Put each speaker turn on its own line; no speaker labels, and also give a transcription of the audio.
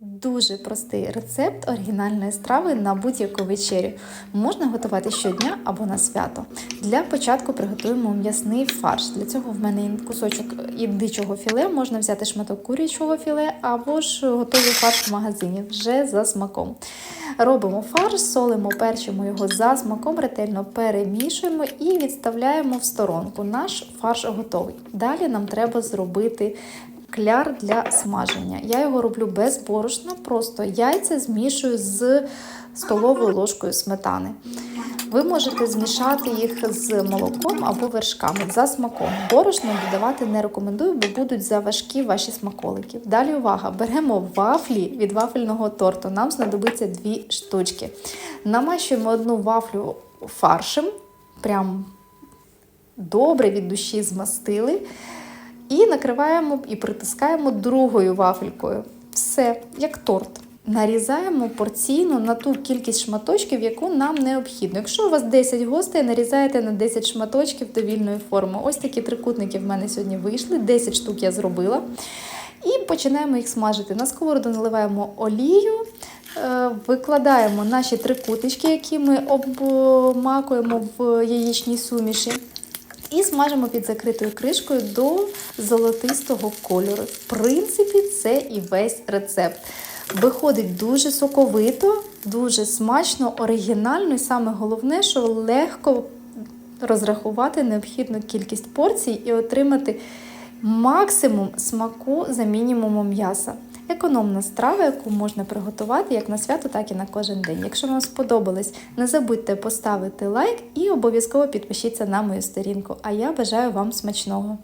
Дуже простий рецепт оригінальної страви на будь-яку вечерю. Можна готувати щодня або на свято. Для початку приготуємо м'ясний фарш. Для цього в мене кусочок індичого філе, можна взяти шматок курячого філе або ж готовий фарш в магазині вже за смаком. Робимо фарш, солимо, перчимо його за смаком, ретельно перемішуємо і відставляємо в сторонку. Наш фарш готовий. Далі нам треба зробити кляр для смаження. Я його роблю без борошна, просто яйця змішую з столовою ложкою сметани. Ви можете змішати їх з молоком або вершками за смаком. Борошно додавати не рекомендую, бо будуть заважкі ваші смаколики. Далі увага! Беремо вафлі від вафельного торту. Нам знадобиться дві штучки. Намащуємо одну вафлю фаршем, прям добре від душі змастили. І накриваємо і притискаємо другою вафелькою. Все, як торт. Нарізаємо порційно на ту кількість шматочків, яку нам необхідно. Якщо у вас 10 гостей, нарізаєте на 10 шматочків довільної форми. Ось такі трикутники в мене сьогодні вийшли, 10 штук я зробила. І починаємо їх смажити. На сковороду наливаємо олію, е, викладаємо наші трикутнички, які ми обмакуємо в яєчній суміші. І смажимо під закритою кришкою до золотистого кольору. В принципі, це і весь рецепт. Виходить дуже соковито, дуже смачно, оригінально, і саме головне, що легко розрахувати необхідну кількість порцій і отримати максимум смаку за мінімумом м'яса. Економна страва, яку можна приготувати як на свято, так і на кожен день. Якщо вам сподобалось, не забудьте поставити лайк і обов'язково підпишіться на мою сторінку. А я бажаю вам смачного!